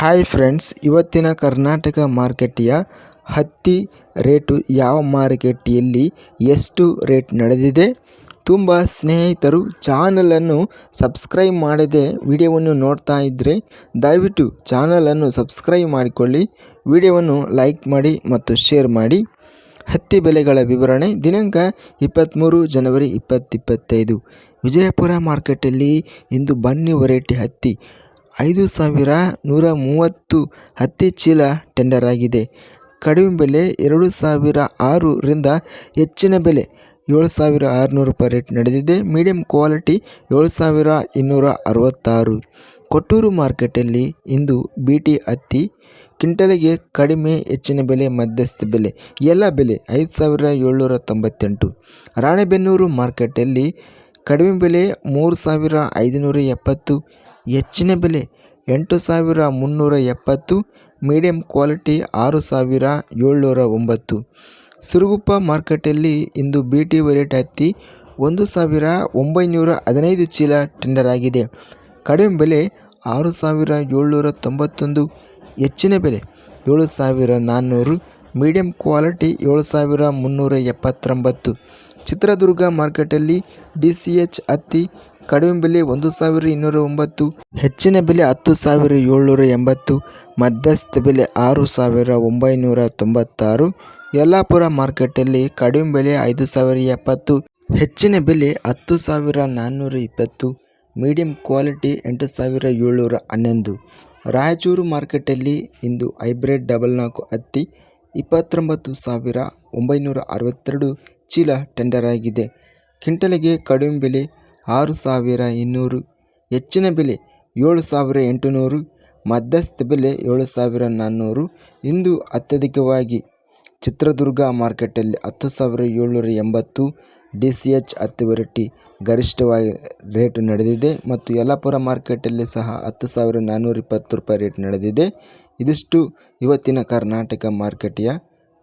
Hi friends ಇವತ್ತಿನ ಕರ್ನಾಟಕ ಮಾರ್ಕೆಟಿಯ ಹತ್ತಿ rate ಯಾವ ಮಾರುಕಟ್ಟೆಯಲ್ಲಿ ಎಷ್ಟು ರೇಟ್ ನಡೆದಿದೆ? ತುಂಬ ಸ್ನೇಹಿತರು ಚಾನಲನ್ನು ಸಬ್ಸ್ಕ್ರೈಬ್ ಮಾಡದೆ ವಿಡಿಯೋವನ್ನು ನೋಡ್ತಾ ಇದ್ದರೆ ದಯವಿಟ್ಟು ಚಾನಲನ್ನು ಸಬ್ಸ್ಕ್ರೈಬ್ ಮಾಡಿಕೊಳ್ಳಿ, ವಿಡಿಯೋವನ್ನು ಲೈಕ್ ಮಾಡಿ ಮತ್ತು ಶೇರ್ ಮಾಡಿ. ಹತ್ತಿ ಬೆಲೆಗಳ ವಿವರಣೆ, ದಿನಾಂಕ ಇಪ್ಪತ್ತ್ಮೂರು ಜನವರಿ ಇಪ್ಪತ್ತಿಪ್ಪತ್ತೈದು ವಿಜಯಪುರ ಮಾರ್ಕೆಟಲ್ಲಿ ಇಂದು ಬನ್ನಿ ವೆರೈಟಿ ಹತ್ತಿ. ಐದು ಸಾವಿರ ನೂರ ಮೂವತ್ತು ಹತ್ತಿ ಚೀಲ ಟೆಂಡರ್ ಆಗಿದೆ. ಕಡಿಮೆ ಬೆಲೆ ಎರಡು ಸಾವಿರ ಆರರಿಂದ ಹೆಚ್ಚಿನ ಬೆಲೆ ಏಳು ಸಾವಿರ ಆರುನೂರು ರೂಪಾಯಿ ರೇಟ್ ನಡೆದಿದೆ. ಮೀಡಿಯಂ ಕ್ವಾಲಿಟಿ ಏಳು ಸಾವಿರ ಇನ್ನೂರ ಅರವತ್ತಾರು. ಕೊಟ್ಟೂರು ಮಾರ್ಕೆಟಲ್ಲಿ ಇಂದು ಬಿ ಟಿ ಹತ್ತಿ ಕ್ವಿಂಟಲಿಗೆ ಕಡಿಮೆ ಹೆಚ್ಚಿನ ಬೆಲೆ ಮಧ್ಯಸ್ಥ ಬೆಲೆ. ಎಲ್ಲ ಬೆಲೆ ಐದು ಸಾವಿರ ಏಳ್ನೂರ ತೊಂಬತ್ತೆಂಟು. ರಾಣೆಬೆನ್ನೂರು ಮಾರ್ಕೆಟಲ್ಲಿ ಕಡಿಮೆ ಬೆಲೆ ಮೂರು ಸಾವಿರ ಐದುನೂರ ಎಪ್ಪತ್ತು, ಹೆಚ್ಚಿನ ಬೆಲೆ ಎಂಟು ಸಾವಿರ ಮುನ್ನೂರ ಎಪ್ಪತ್ತು ಮೀಡಿಯಂ ಕ್ವಾಲಿಟಿ ಆರು ಸಾವಿರ ಏಳ್ನೂರ ಒಂಬತ್ತು. ಸುರಗುಪ್ಪ ಮಾರ್ಕೆಟಲ್ಲಿ ಇಂದು ಬಿ ಟಿ ವೆರೈಟಿ ಹತ್ತಿ ಒಂದು ಸಾವಿರ ಒಂಬೈನೂರ ಹದಿನೈದು ಚೀಲ ಟೆಂಡರ್ ಆಗಿದೆ. ಕಡಿಮೆ ಬೆಲೆ ಆರು ಸಾವಿರ ಏಳ್ನೂರ ತೊಂಬತ್ತೊಂದು, ಹೆಚ್ಚಿನ ಬೆಲೆ ಏಳು ಸಾವಿರ ನಾನ್ನೂರು ಮೀಡಿಯಂ ಕ್ವಾಲಿಟಿ ಏಳು ಸಾವಿರ ಮುನ್ನೂರ ಎಪ್ಪತ್ತೊಂಬತ್ತು. ಚಿತ್ರದುರ್ಗ ಮಾರ್ಕೆಟಲ್ಲಿ ಡಿ ಸಿ ಎಚ್ ಹತ್ತಿ ಕಡಿಮೆ ಬೆಲೆ ಒಂದು ಸಾವಿರ ಇನ್ನೂರ ಒಂಬತ್ತು, ಹೆಚ್ಚಿನ ಬೆಲೆ ಹತ್ತು ಸಾವಿರ ಏಳ್ನೂರ ಎಂಬತ್ತು, ಮಧ್ಯಸ್ಥ ಬೆಲೆ ಆರು ಸಾವಿರ ಒಂಬೈನೂರ ತೊಂಬತ್ತಾರು. ಯಲ್ಲಾಪುರ ಮಾರ್ಕೆಟಲ್ಲಿ ಕಡಿಮೆ ಬೆಲೆ ಐದು ಸಾವಿರ ಎಪ್ಪತ್ತು, ಹೆಚ್ಚಿನ ಬೆಲೆ ಹತ್ತು ಸಾವಿರ ನಾನ್ನೂರ ಇಪ್ಪತ್ತು, ಮೀಡಿಯಂ ಕ್ವಾಲಿಟಿ ಎಂಟು ಸಾವಿರ ಏಳ್ನೂರ ಹನ್ನೊಂದು. ರಾಯಚೂರು ಮಾರ್ಕೆಟಲ್ಲಿ ಇಂದು ಹೈಬ್ರಿಡ್ ಡಬಲ್ ನಾಲ್ಕು ಹತ್ತಿ ಇಪ್ಪತ್ತೊಂಬತ್ತು ಸಾವಿರ ಒಂಬೈನೂರ ಅರವತ್ತೆರಡು ಚೀಲ ಟೆಂಡರ್ ಆಗಿದೆ ಕಿಂಟಲಿಗೆ ಕಡಿಮೆ ಬೆಲೆ ಆರು ಸಾವಿರ ಇನ್ನೂರು, ಹೆಚ್ಚಿನ ಬೆಲೆ ಏಳು ಸಾವಿರ ಎಂಟುನೂರು, ಮಧ್ಯಸ್ಥ ಬೆಲೆ ಏಳು ಸಾವಿರ ನಾನ್ನೂರು. ಇಂದು ಅತ್ಯಧಿಕವಾಗಿ ಚಿತ್ರದುರ್ಗ ಮಾರ್ಕೆಟಲ್ಲಿ ಹತ್ತು ಸಾವಿರ ಏಳ್ನೂರ ಎಂಬತ್ತು ಡಿ ಸಿ ಎಚ್ ಹತ್ತು ವೆರೈಟಿ ಗರಿಷ್ಠವಾಗಿ ರೇಟ್ ನಡೆದಿದೆ ಮತ್ತು ಯಲ್ಲಾಪುರ ಮಾರ್ಕೆಟಲ್ಲಿ ಸಹ ಹತ್ತು ಸಾವಿರ ನಾನ್ನೂರ ಇಪ್ಪತ್ತು ರೂಪಾಯಿ ರೇಟ್ ನಡೆದಿದೆ. ಇದಿಷ್ಟು ಇವತ್ತಿನ ಕರ್ನಾಟಕ ಮಾರುಕಟ್ಟೆಯ